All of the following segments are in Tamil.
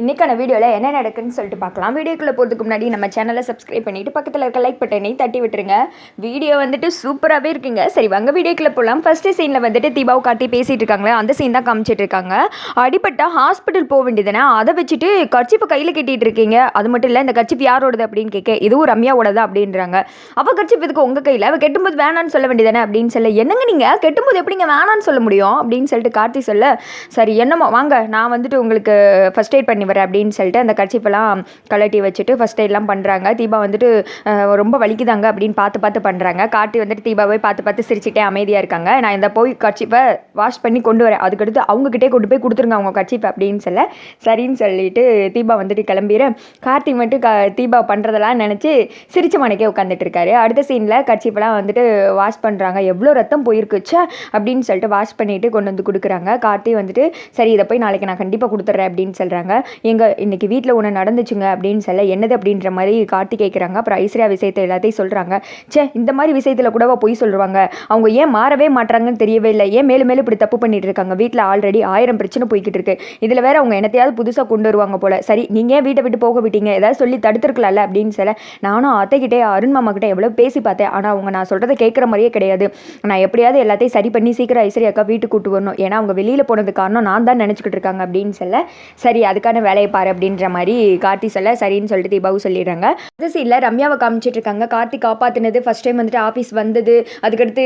இன்றைக்கான வீடியோவில் என்ன நடக்குன்னு சொல்லிட்டு பார்க்கலாம். வீடியோக்குள்ளே போகிறதுக்கு முன்னாடி நம்ம சேனலை சப்ஸ்கிரைப் பண்ணிவிட்டு பக்கத்தில் இருக்க லைக் பட்டனையும் தட்டி விட்டுருங்க. வீடியோ வந்துட்டு சூப்பராகவே இருக்குங்க. சரி வாங்க வீடியோக்குள்ளே போகலாம் ஃபஸ்ட்டு சீனில் வந்துட்டு தீபாவை காட்டி பேசிகிட்டு இருக்காங்களே அந்த சீன் தான் காமிச்சிட்டு இருக்காங்க. ஹாஸ்பிட்டல் போக வேண்டியதுதானே? அதை வச்சுட்டு கர்ச்சிப்பை கையில் கட்டிகிட்டு இருக்கீங்க. அது மட்டும் இல்லை இந்த கர்ச்சிப் யாரோடது அப்படின்னு கேட்க இதுவும் ரம்யாவோடது அப்படின்றாங்க. அவள் கர்ச்சிப் இதுக்கு உங்கள் கையில் அவள் கெட்டும்போது வேணான்னு சொல்ல வேண்டியதானே அப்படின்னு சொல்ல என்னங்க நீங்கள் கெட்டும்போது எப்படிங்க வேணான்னு சொல்ல முடியும்? அப்படின்னு சொல்லிட்டு கார்த்தி சொல்ல சரி என்னமோ வாங்க நான் வந்துட்டு உங்களுக்கு ஃபஸ்ட் எய்ட் பண்ணி வரேன் அப்படின்னு சொல்லிட்டு அந்த கர்ச்சிப்பெல்லாம் கலட்டி வச்சுட்டு ஃபஸ்ட் எல்லாம் பண்ணுறாங்க தீபா வந்துட்டு ரொம்ப வலிக்குதாங்க அப்படின்னு பார்த்து பார்த்து பண்ணுறாங்க காட்டி வந்துட்டு தீபாவை பார்த்து பார்த்து சிரிச்சுட்டே அமைதியாக இருக்காங்க. நான் இந்த போய் கர்ச்சிப்பை வாஷ் பண்ணி கொண்டு வரேன். அதுக்கடுத்து அவங்கக்கிட்டே கொண்டு போய் கொடுத்துருங்க அவங்க கர்ச்சிப்பை அப்படின்னு சொல்ல சரின்னு சொல்லிட்டு தீபா வந்துட்டு கிளம்பிடுறேன் கார்த்தி மட்டும் க தீபா பண்ணுறதெல்லாம் நினச்சி சிரிச்ச மனைக்கே உட்காந்துட்டு இருக்காரு. அடுத்த சீனில் கர்ச்சிப்பெல்லாம் வந்துட்டு வாஷ் பண்ணுறாங்க எவ்வளோ ரத்தம் போயிருக்குச்சா அப்படின்னு சொல்லிட்டு வாஷ் பண்ணிட்டு கொண்டு வந்து கொடுக்குறாங்க. கார்த்தி வந்துட்டு சரி இதை போய் நாளைக்கு நான் கண்டிப்பாக கொடுத்துட்றேன் அப்படின்னு சொல்கிறாங்க எங்கள் இன்றைக்கி வீட்டில் ஒன்று நடந்துச்சுங்க அப்படின்னு சொல்ல என்னது அப்படின்ற மாதிரி கார்த்தி கேட்குறாங்க அப்புறம் ஐஸ்வர்யா விஷயத்தை எல்லாத்தையும் சொல்கிறாங்க ச்சே இந்த மாதிரி விஷயத்தில் கூடவா பொய் சொல்லுவாங்க? அவங்க ஏன் மாறவே மாட்றாங்கன்னு தெரியவே இல்லை. ஏன் மேலும் மேலும் இப்படி தப்பு பண்ணிட்டு இருக்காங்க? வீட்டில் ஆல்ரெடி ஆயிரம் பிரச்சனை போய்கிட்டு இருக்கு. இதில் வேற அவங்க என்னத்தையாவது புதுசாக கொண்டு வருவாங்க போல. சரி நீங்கள் ஏன் வீட்டை விட்டு போக விட்டீங்க? ஏதாவது சொல்லி தடுத்துருக்கலாம்ல அப்படின்னு சொல்ல நானும் அத்தைக்கிட்டே அருண் மாமா கிட்டே எவ்வளோ பேசி பார்த்தேன். ஆனால் அவங்க நான் சொல்கிறத கேட்குற மாதிரியே கிடையாது. நான் எப்படியாவது எல்லாத்தையும் சரி பண்ணி சீக்கிரம் ஐஸ்வர்யா அக்கா வீட்டுக்கு கூட்டு வரணும். ஏன்னா அவங்க வெளியில் போனது காரணம் நான் தான் நினச்சிக்கிட்டு இருக்காங்க அப்படின்னு சொல்ல சரி அதுக்கான வேலையை பாரு அப்படின்ற மாதிரி கார்த்தி சொல்ல சரின்னு சொல்லிட்டு தீபாவும் சொல்லிடுறாங்க. அது சீனில் ரம்யாவை காமிச்சிட்டு இருக்காங்க கார்த்தி காப்பாற்றினது ஃபர்ஸ்ட் டைம் வந்துட்டு ஆஃபீஸ் வந்தது. அதுக்கடுத்து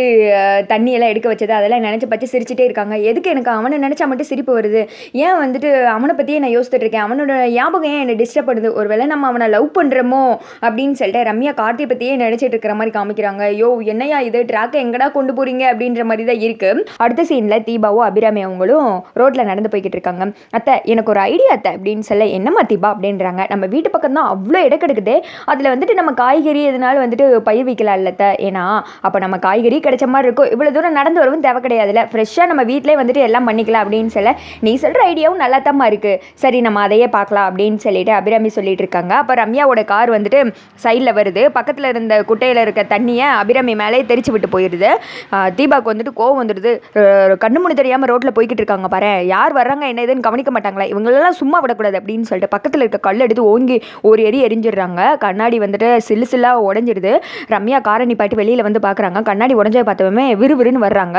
தண்ணியெல்லாம் தண்ணி எல்லாம் எடுக்க வச்சது. அதெல்லாம் நினச்சி பச்சு சிரிச்சிட்டே இருக்காங்க. எதுக்கு எனக்கு அவனை நினச்சா மட்டும் சிரிப்பு வருது? ஏன் வந்துட்டு அவனை பற்றியே நான் யோசிச்சுட்டு இருக்கேன். அவனோட ஞாபகம் ஏன் என்னை டிஸ்டர்ப் பண்ணுது? ஒருவேளை நம்ம அவனை லவ் பண்ணுறோமோ அப்படின்னு சொல்லிட்டு ரம்யா கார்த்தியை பற்றியே நினச்சிட்டு இருக்கிற மாதிரி காமிக்கிறாங்க. யோ என்னையா இது? ட்ராக்கை எங்கடா கொண்டு போறீங்க? அப்படின்ற மாதிரி தான் இருக்கு. அடுத்த சீனில் தீபாவும் அபிராமி அவங்களும் ரோட்டில் நடந்து போய்கிட்டு இருக்காங்க. அத்தை எனக்கு ஒரு ஐடியா அத்தை. அப்படின்னு சொல்ல என்னம்மா தீபா? அப்படின்றாங்க. நம்ம வீட்டு பக்கம் தான் அவ்வளோ இடம் கிடக்குது. அதில் வந்துட்டு நம்ம காய்கறி எதனால வந்துட்டு பயிர் வைக்கலாம் இல்லத்த ஏன்னா அப்போ நம்ம காய்கறி கிடைச்ச மாதிரி இருக்கும். இவ்வளோ தூரம் நடந்து வரவும் தேவை கிடையாதுல்ல. ஃப்ரெஷ்ஷாக நம்ம வீட்டிலே வந்துட்டு எல்லாம் பண்ணிக்கலாம் அப்படின்னு சொல்ல நீ சொல்கிற ஐடியாவும் நல்லா தாம்மா இருக்குது சரி நம்ம அதையே பார்க்கலாம். அப்படின்னு சொல்லிட்டு அபிராமி சொல்லிட்டு இருக்காங்க. அப்போ ரம்யாவோட கார் வந்துட்டு சைடில் வருது. பக்கத்தில் இருந்த குட்டையில் இருக்க தண்ணியை அபிராமி மேலே தெரிச்சு விட்டு போயிடுது தீபாவுக்கு வந்துட்டு கோவம் வந்துடுது கண்ணு முடி தெரியாமல் ரோட்டில் போய்கிட்டு இருக்காங்க பாரு யார் வர்றாங்க என்ன ஏதுன்னு கவனிக்க மாட்டாங்களா? இவங்களெல்லாம் சும்மா விடக்கூடாது அப்படின்னு சொல்லிட்டு பக்கத்தில் இருக்க கல் எடுத்து ஓங்கி ஒரு எரி எரிஞ்சிடுறாங்க. கண்ணாடி வந்துட்டு சில்லு சில்லாக உடஞ்சிடுது ரம்யா காரை நிப்பாட்டி வெளியில் வந்து பார்க்குறாங்க கண்ணாடி உடஞ்சதை பார்த்தவமே விறுவிறுன்னு வர்றாங்க.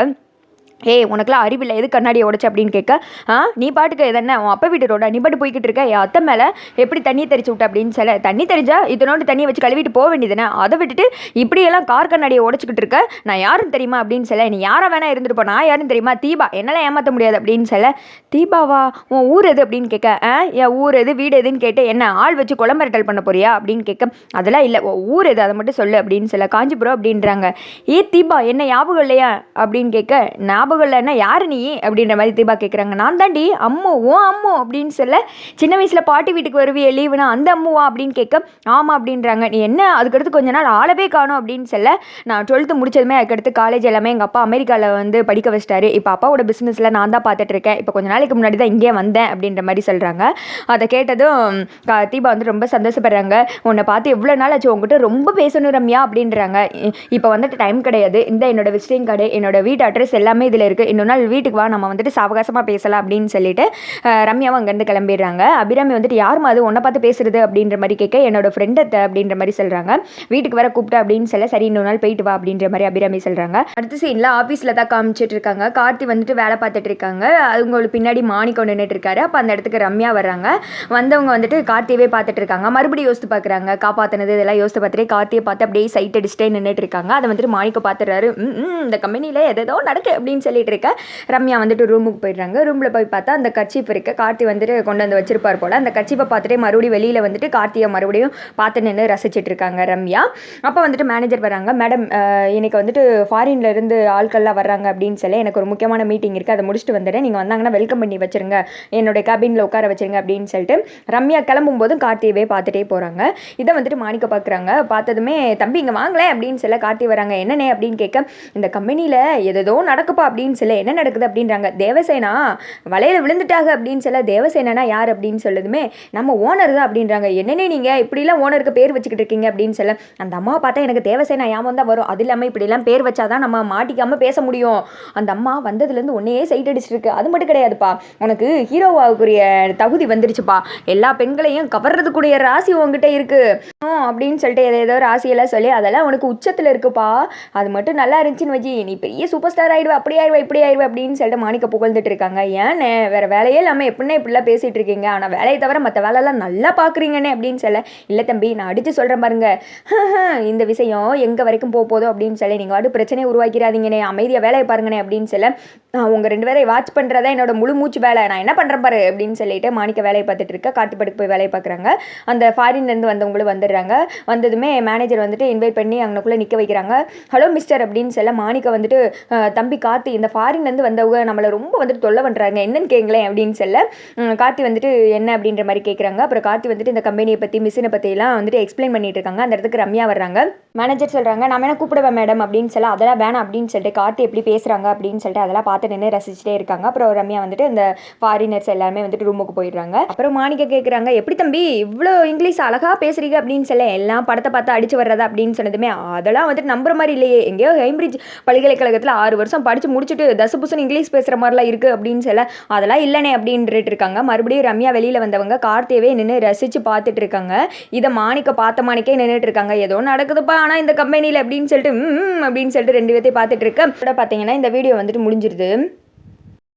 ஏய் உனக்குலாம் அறிவில்லை. எது கண்ணாடியை உடச்சு அப்படின்னு கேட்க ஆ நீ பாட்டுக்கு எதன உன் அப்பா வீட்டு ரோடா? நீ பாட்டு போய்கிட்டு இருக்க? என் அத்தை மேலே எப்படி தண்ணி தெரிச்சு விட்ட? அப்படின்னு சொல்ல தண்ணி தெரிஞ்சா இதனோட தண்ணியை வச்சு கழுவிட்டு போக வேண்டியதுனே அதை விட்டுட்டு இப்படியெல்லாம் கார் கண்ணாடியை உடச்சிக்கிட்டு இருக்க நான் யாரும் தெரியுமா? அப்படின்னு சொல்ல நீ யாரை வேணா இருந்துட்டு நான் யாரும் தெரியுமா? தீபா என்னால் ஏமாற்ற முடியாது. அப்படின்னு சொல்ல தீபாவா உன் ஊர் எது? அப்படின்னு கேட்க ஆ என் ஊர் எது? வீடு எதுன்னு கேட்டு என்ன ஆள் வச்சு குளம்பரட்டல் பண்ண போறியா? அப்படின்னு கேட்க அதெல்லாம் இல்லை. ஊர் எது? அதை மட்டும் சொல்லு. அப்படின்னு சொல்ல காஞ்சிபுரம் அப்படின்றாங்க. ஏ தீபா என்ன ஞாபகம் இல்லையா? அப்படின்னு கேட்க ஞாபகம் இல்லைன்னா யார் நீ அப்படின்ற மாதிரி தீபா கேட்குறாங்க நான் தாண்டி அம்மு ஓ அம்மு அப்படின்னு சொல்ல சின்ன வயசில் பாட்டி வீட்டுக்கு வருவியே லீவுனா அந்த அம்முவா அப்படின்னு கேட்க ஆமாம் அப்படின்றாங்க. நீ என்ன அதுக்கடுத்து கொஞ்ச நாள் ஆளவே காணும் அப்படின்னு சொல்ல நான் டுவெல்த்து முடிச்சதுமே அதுக்கடுத்து காலேஜ் எல்லாமே எங்கள் அப்பா அமெரிக்காவில் வந்து படிக்க வச்சிட்டாரு. இப்போ அப்பாவோட பிஸ்னஸில் நான் தான் பார்த்துட்டு இருக்கேன். இப்போ கொஞ்ச நாளைக்கு முன்னாடி தான் இங்கே வந்தேன் அப்படின்ற மாதிரி சொல்கிறாங்க அதை கேட்டதும் கா- தீபா வந்து ரொம்ப சந்தோஷப்படுறாங்க. உன்னை பார்த்து எவ்வளோ நாள் ஆச்சு? உங்ககிட்ட ரொம்ப பேசணும் ரம்யா அப்படின்றாங்க. இப்போ வந்துட்டு டைம் கிடையாது. இந்த என்னோட விசிட்டிங் கார்டு என்னோட வீட்டு அட்ரஸ் எல்லாமே இதில் இருக்குது இன்னொரு நாள் வீட்டுக்கு வா நம்ம வந்துட்டு சாவகாசமாக பேசலாம் அப்படின்னு சொல்லிட்டு ரம்யாவும் அங்கேருந்து கிளம்பிடுறாங்க. அபிராமி வந்துட்டு யாரும் அது? ஒன்றை பார்த்து பேசுறது? அப்படின்ற மாதிரி கேட்க என்னோட ஃப்ரெண்டை அப்படின்ற மாதிரி சொல்கிறாங்க வீட்டுக்கு வர கூப்பிட்டு அப்படின்னு சொல்ல சரி இன்னொரு நாள் போயிட்டு வா அப்படின்ற மாதிரி அபிராமி சொல்கிறாங்க அடுத்த சீனில் ஆஃபீஸில் தான் காமிச்சிட்டு இருக்காங்க. கார்த்தி வந்துட்டு வேலை பார்த்துட்டு இருக்காங்க. அவங்களுக்கு பின்னாடி மாணிக்கம் நின்றுட்டு இருக்காரு. அப்போ அந்த இடத்துக்கு ரம்யா வர்றாங்க. வந்தவங்க வந்துட்டு கார்த்தியவே பார்த்துட்டு இருக்காங்க. மறுபடியும் யோசித்து பார்க்குறாங்க. காப்பாற்றினது இதெல்லாம் யோசித்து பார்த்துட்டு கார்த்தியை பார்த்து அப்படியே சைட் அடிச்சுட்டே நின்றுட்டு இருக்காங்க. அதை வந்துட்டு மாணிக்க பார்த்துறாரு இந்த கம்பெனியில் எதோ நடக்கு அப்படின்னு சொல்லிட்டு இருக்க. ரம்யா வந்துட்டு ரூமுக்கு போயிடுறாங்க. ரூமில் போய் பார்த்தா அந்த கர்ச்சீப் இருக்க. கார்த்தி வந்துட்டு கொண்டு வந்து வச்சிருப்பார் போல். அந்த கர்ச்சீப்பை பார்த்துட்டே மறுபடியும் வெளியில் வந்துட்டு கார்த்தியை மறுபடியும் பார்த்து நின்று ரசிச்சிட்டு இருக்காங்க ரம்யா. அப்போ வந்துட்டு மேனேஜர் வராங்க. மேடம் இன்னைக்கு வந்துட்டு ஃபாரின்ல இருந்து ஆட்கள்லாம் வர்றாங்க அப்படின்னு சொல்லி எனக்கு ஒரு முக்கியமான மீட்டிங் இருக்குது அதை முடிச்சுட்டு வந்துடுறேன். நீங்கள் வந்தாங்கன்னா வெல்கம் பண்ணி வச்சிருங்க. என்னுடைய கேபினில் உட்கார வச்சிருங்க அப்படின்னு சொல்லிட்டு ரம்யா கிளம்பும் போதும் கார்த்தியவே பார்த்துட்டே போகிறாங்க இதை வந்துட்டு மாணிக்க பார்க்குறாங்க பார்த்ததுமே தம்பி இங்கே வாங்கலை அப்படின்னு சொல்ல கார்த்தி வராங்க. என்னண்ணே? அப்படின்னு கேட்க இந்த கம்பெனியில் எதோ நடக்குப்பா அப்படின்னு சொல்ல என்ன நடக்குது? அப்படின்றாங்க. தேவசேனா வலையில் விழுந்துட்டாங்க அப்படின்னு சொல்ல தேவசேனா யார்? அப்படின்னு சொல்லுதுமே நம்ம ஓனர் தான் அப்படின்றாங்க. என்னென்ன நீங்கள் இப்படிலாம் ஓனருக்கு பேர் வச்சுக்கிட்டு இருக்கீங்க அப்படின்னு சொல்ல அந்த அம்மாவை பார்த்தா எனக்கு தேவசேனா ஞாபகம் தான் வரும். அது இல்லாமல் இப்படிலாம் பேர் வச்சாதான் நம்ம மாட்டிக்காமல் பேச முடியும். அந்த அம்மா வந்ததுலேருந்து ஒன்றையே சைட் அடிச்சிருக்கு. அது மட்டும் கிடையாதுப்பா. உனக்கு ஹீரோவாவுக்குரிய தகுதி வந்துருச்சுப்பா. எல்லா பெண்களையும் கவர்றதுக்குரிய ராசி உங்ககிட்ட இருக்குது அப்படின்னு சொல்லிட்டு ஏதோ ஏதோ ராசியெல்லாம் சொல்லி அதெல்லாம் உனக்கு உச்சத்தில் இருக்குப்பா. அது மட்டும் நல்லா இருந்துச்சுன்னு வச்சு நீ பெரிய சூப்பர் ஸ்டார் ஆயிடுவா அப்படி ஆயிடுவா இப்படி ஆயிடுவா அப்படின்னு சொல்லிட்டு மாணிக்க புகழ்ந்துட்டு இருக்காங்க. ஏன்னு வேற வேலையே இல்லாமல் எப்படின்னா இப்படிலாம் பேசிட்டு இருக்கீங்க? ஆனால் வேலையை தவிர மற்ற வேலையெல்லாம் நல்லா பார்க்குறீங்கன்னு அப்படின்னு சொல்ல இல்லை தம்பி நான் அடித்து சொல்கிறேன் பாருங்க. இந்த விஷயம் எங்கே வரைக்கும் போக போதோ அப்படின்னு சொல்லி நீங்கள் வாட்டு பிரச்சனையை உருவாக்கிறாதீங்கண்ணே அமைதியாக வேலையை பாருங்கண்ணே. அப்படின்னு சொல்ல நான் உங்கள் ரெண்டு பேரை வாட்ச் பண்ணுறதா என்னோட முழு மூச்சு வேலை. நான் என்ன பண்ணுறேன் பாரு அப்படின்னு சொல்லிட்டு மாணிக்க வேலையை பார்த்துட்டு இருக்க. காட்டுப்படுக்கு போய் வேலையை பார்க்குறாங்க. அந்த ஃபாரின்லேருந்து வந்தவங்களும் வந்துடுறாங்க. வந்ததுமே மேனேஜர் வந்துட்டு இன்வைட் பண்ணி அங்கனக்குள்ளே நிற்க வைக்கிறாங்க. ஹலோ மிஸ்டர் அப்படின்னு சொல்ல மாணிக்க வந்துட்டு தம்பி கார்த்தி இந்த ஃபாரின்லேருந்து வந்தவங்க நம்மளை ரொம்ப வந்துட்டு தொல்லை பண்ணுறாங்க என்னன்னு கேங்களேன் அப்படின்னு சொல்ல கார்த்தி வந்துட்டு என்ன? அப்படின்ற மாதிரி கேட்குறாங்க அப்புறம் கார்த்தி வந்துட்டு இந்த கம்பெனியை பற்றி மிஷினை பற்றிலாம் வந்துட்டு எக்ஸ்பிளைன் பண்ணிட்டு இருக்காங்க. அந்த இடத்துக்கு ரம்யா வர்றாங்க. மேனேஜர் சொல்கிறாங்க நான் வேணா கூப்பிடுவேன் மேடம் அப்படின்னு சொல்ல அதெல்லாம் வேணாம் அப்படின்னு சொல்லிட்டு கார்த்தி எப்படி பேசுகிறாங்க அப்படின்னு சொல்லிட்டு அதெல்லாம் பார்த்து பார்த்து நின்று ரசிச்சுட்டே இருக்காங்க. அப்புறம் ரம்யா வந்துட்டு இந்த ஃபாரினர்ஸ் எல்லாருமே வந்துட்டு ரூமுக்கு போயிடுறாங்க. அப்புறம் மாணிக்க கேட்குறாங்க எப்படி தம்பி இவ்வளோ இங்கிலீஷ் அழகாக பேசுறீங்க? அப்படின்னு சொல்ல எல்லாம் படத்தை பார்த்து அடிச்சு வர்றதா? அப்படின்னு சொன்னதுமே அதெல்லாம் வந்துட்டு நம்புற மாதிரி இல்லையே. எங்கேயோ ஹேம்பிரிட்ஜ் பல்கலைக்கழகத்தில் ஆறு வருஷம் படித்து முடிச்சுட்டு தசு புசன் இங்கிலீஷ் பேசுகிற மாதிரிலாம் இருக்குது அப்படின்னு சொல்ல அதெல்லாம் இல்லைனே அப்படின்ட்டு இருக்காங்க. மறுபடியும் ரம்யா வெளியில் வந்தவங்க கார்த்தியவே நின்று ரசித்து பார்த்துட்டு இருக்காங்க. இதை மாணிக்க பார்த்த மாணிக்கே நின்றுட்டு இருக்காங்க. ஏதோ நடக்குதுப்பா ஆனால் இந்த கம்பெனியில் அப்படின்னு சொல்லிட்டு அப்படின்னு சொல்லிட்டு ரெண்டு பேர்த்தையும் பார்த்துட்டு இருக்க பார்த்தீங்கன்னா இந்த வீடியோ வந்துட்டு முடிஞ்சிருது. Film.